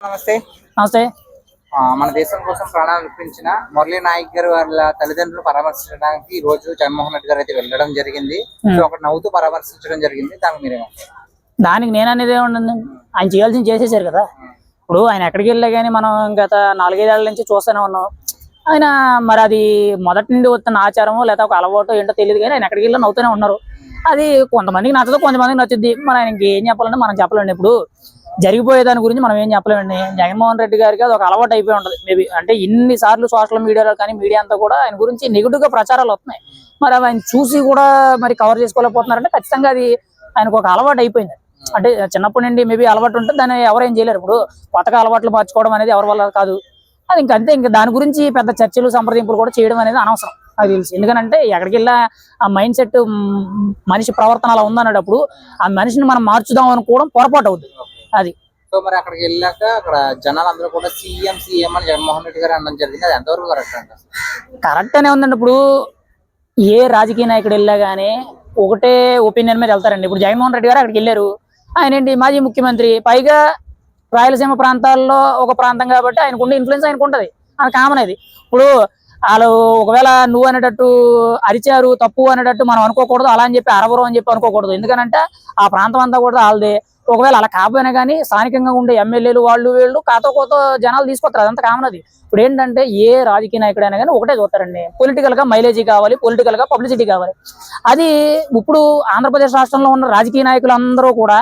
నమస్తే. నమస్తే. మన దేశం కోసం ప్రాణాలు అర్పించిన మురళీ నాయక్ గారు వాళ్ళ తల్లిదండ్రులు పరామర్శించడానికి ఈ రోజు జగన్మోహన్ రెడ్డి గారు అయితే వెళ్ళడం జరిగింది. సో అక్కడ నవ్వుతూ పరామర్శించడం జరిగింది. దానికి మీరేమంటారు దానికి నేను అనేది ఏముంటుంది? ఆయన చేయాల్సింది చేసేసారు కదా. ఇప్పుడు ఆయన ఎక్కడికి వెళ్ళా కానీ మనం గత నాలుగైదేళ్ళ నుంచి చూస్తూనే ఉన్నాం. ఆయన మరి అది మొదటి నుండి వస్తున్న ఆచారమో లేదా ఒక అలవాటు ఏంటో తెలియదు కానీ ఆయన ఎక్కడికి వెళ్ళి నవ్వుతూనే ఉన్నారు. అది కొంతమందికి నచ్చదు కొంతమందికి నచ్చుద్ది. మరి ఆయనకి ఏం చెప్పాలంటే మనం చెప్పలేండి ఇప్పుడు జరిగిపోయే దాని గురించి మనం ఏం చెప్పలేమండి జగన్మోహన్ రెడ్డి గారికి అది ఒక అలవాటు అయిపోయి ఉంటుంది. మేబీ అంటే ఇన్ని సార్లు సోషల్ మీడియాలో కానీ మీడియా అంతా కూడా ఆయన గురించి నెగిటివ్గా ప్రచారాలు వస్తున్నాయి. మరి అవి ఆయన చూసి కూడా మరి కవర్ చేసుకోలేకపోతున్నారంటే ఖచ్చితంగా అది ఆయనకు ఒక అలవాటు అయిపోయింది. అంటే చిన్నప్పటి నుండి మేబీ అలవాటు ఉంటే దాన్ని ఎవరేం చేయలేరు. ఇప్పుడు కొత్తగా అలవాట్లు మార్చుకోవడం అనేది ఎవరి వల్ల కాదు. అది ఇంక అంతే. ఇంకా దాని గురించి పెద్ద చర్చలు సంప్రదింపులు కూడా చేయడం అనేది అనవసరం. నాకు తెలుసు. ఎందుకంటే ఎక్కడికి వెళ్ళా ఆ మైండ్ సెట్ మనిషి ప్రవర్తన అలా ఉందన్నప్పుడు ఆ మనిషిని మనం మార్చుదాం అనుకోవడం పొరపాటు అవుతుంది అది. సో మరి అక్కడికి వెళ్ళాక అక్కడ జనాలు అందరూ కూడా సీఎం సీఎం అని జగన్మోహన్ రెడ్డి గారు అనడం జరిగింది. అది ఎంతవరకు కరెక్ట్ అంటారు కరెక్ట్ అనే ఉందండి. ఇప్పుడు ఏ రాజకీయ నాయకుడు వెళ్ళా గానీ ఒకటే ఒపీనియన్ మీద వెళ్తారండి. ఇప్పుడు జగన్మోహన్ రెడ్డి గారు అక్కడికి వెళ్ళారు. ఆయన ఏంటి? మాజీ ముఖ్యమంత్రి. పైగా రాయలసీమ ప్రాంతాల్లో ఒక ప్రాంతం కాబట్టి ఆయనకుండే ఇన్ఫ్లుయెన్స్ ఆయనకు ఉంటది అది కామన్ అది. ఇప్పుడు వాళ్ళు ఒకవేళ నువ్వు అనేటట్టు అరిచారు తప్పు అనేటట్టు మనం అనుకోకూడదు అలా అని చెప్పి అరవరు అని చెప్పి అనుకోకూడదు. ఎందుకనంటే ఆ ప్రాంతం అంతా కూడా వాళ్ళదే. ఒకవేళ అలా కాకపోయినా కానీ స్థానికంగా ఉండే ఎమ్మెల్యేలు వాళ్ళు వీళ్ళు కాతో కోత జనాలు తీసుకొస్తారు. అదంతా కామన్ అది. ఇప్పుడు ఏంటంటే ఏ రాజకీయ నాయకుడైనా కానీ ఒకటే చూస్తారండి. పొలిటికల్గా మైలేజీ కావాలి పొలిటికల్గా పబ్లిసిటీ కావాలి. అది ఇప్పుడు ఆంధ్రప్రదేశ్ రాష్ట్రంలో ఉన్న రాజకీయ నాయకులు అందరూ కూడా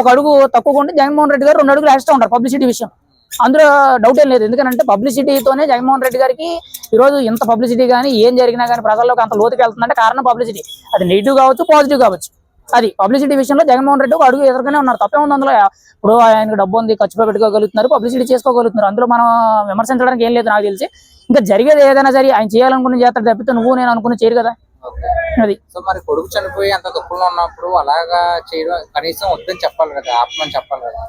ఒక అడుగు తక్కువ ఉంటే జగన్మోహన్ రెడ్డి గారు రెండు అడుగులు వేస్తూ ఉంటారు పబ్లిసిటీ విషయం. అందులో డౌట్ ఏం లేదు. ఎందుకంటే పబ్లిసిటీతోనే జగన్మోహన్ రెడ్డి గారికి ఈ రోజు ఇంత పబ్లిసిటీ కానీ ఏం జరిగినా కానీ ప్రజల్లోకి అంత లోతుకి వెళ్తుందంటే కారణం పబ్లిసిటీ అది నెగిటివ్ కావచ్చు పాజిటివ్ కావచ్చు. అది పబ్లిసిటీ విషయంలో జగన్మోహన్ రెడ్డి ఒక అడుగు ఎదురుగానే ఉన్నారు. తప్పే ఉంది అందులో. ఇప్పుడు ఆయనకు డబ్బు ఉంది ఖర్చు పెట్టుకోగలుగుతున్నారు పబ్లిసిటీ చేసుకోగలుగుతున్నారు. అందులో మనం విమర్శించడానికి ఏం లేదు నాకు తెలిసి. ఇంకా జరిగేది ఏదైనా సరే ఆయన చేయాలనుకున్న చేస్తాడు తప్పితే నువ్వు నేను అనుకుని చేయరు కదా. అది. సో మరి కొడుకు చనిపోయి అంత దుఃఖంలో ఉన్నప్పుడు అలాగా చేయడం కనీసం వద్దని చెప్పాలి కదా. ఆపమని చెప్పాలి కదా.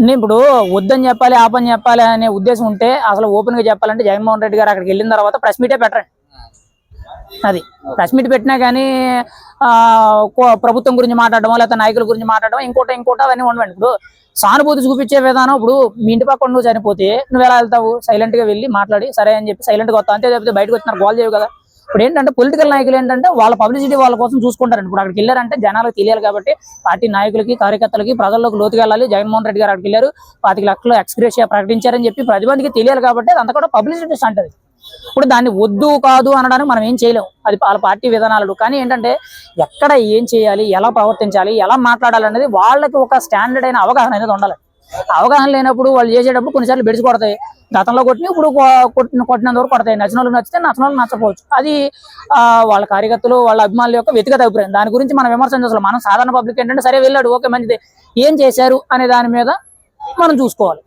నేను ఇప్పుడు వద్దని చెప్పాలి ఆపని చెప్పాలి అనే ఉద్దేశం ఉంటే అసలు ఓపెన్గా చెప్పాలంటే జగన్మోహన్ రెడ్డి గారు అక్కడికి వెళ్ళిన తర్వాత ప్రెస్ మీటే పెట్టరండి అది. ప్రెస్ మీట్ పెట్టినా కానీ ఆ, కో- ప్రభుత్వం గురించి మాట్లాడడం లేకపోతే నాయకుల గురించి మాట్లాడడం ఇంకోట ఇంకోట అవన్నీ ఉండవండి. ఇప్పుడు సానుభూతి చూపించే విధానం ఇప్పుడు మీ ఇంటి పక్కన నువ్వు చనిపోతే నువ్వు ఎలా వెళ్తావు? సైలెంట్గా వెళ్ళి మాట్లాడి సరే అని చెప్పి సైలెంట్గా వస్తావు. అంతే తప్పితే బయటకు వచ్చిన గోల్ చేయవు కదా. ఇప్పుడు ఏంటంటే పొలిటికల్ నాయకులు ఏంటంటే వాళ్ళ పబ్లిసిటీ వాళ్ళ కోసం చూసుకుంటారండి. ఇప్పుడు అక్కడికి వెళ్ళారంటే జనాలకు తెలియాలి కాబట్టి పార్టీ నాయకులకి కార్యకర్తలకి ప్రజల్లోకి లోతుగా వెళ్ళాలి జగన్మోహన్ రెడ్డి గారు అక్కడికి వెళ్ళారు. పాతిక లక్షలు ఎక్స్గ్రేషియా ప్రకటించారని చెప్పి ప్రతి మందికి తెలియాలి కాబట్టి అంత కూడా పబ్లిసిటీ అంటది ఇప్పుడు దాన్ని వద్దు కాదు అనడానికి మనం ఏం చేయలేం. అది వాళ్ళ పార్టీ విధానాలు. కానీ ఏంటంటే ఎక్కడ ఏం చేయాలి ఎలా ప్రవర్తించాలి ఎలా మాట్లాడాలి అనేది వాళ్ళకి ఒక స్టాండర్డ్ అయిన అవగాహన అనేది ఉండాలి. అవగాహన లేనప్పుడు వాళ్ళు చేసేటప్పుడు కొన్నిసార్లు బెడిచి కొడతాయి. గతంలో కొట్టిన ఇప్పుడు కొట్టిన కొట్టినంత వరకు కొడతాయి. నచ్చిన వాళ్ళు నచ్చితే నచ్చిన వాళ్ళు నచ్చకపోవచ్చు. అది వాళ్ళ కార్యకర్తలు వాళ్ళ అభిమానుల యొక్క వ్యక్తిగత అభిప్రాయం. దాని గురించి మనం విమర్శించాలి మనం సాధారణ పబ్లిక్ ఏంటంటే సరే వెళ్ళాడు ఓకే మంచిది. ఏం చేశారు అనే దాని మీద మనం చూసుకోవాలి.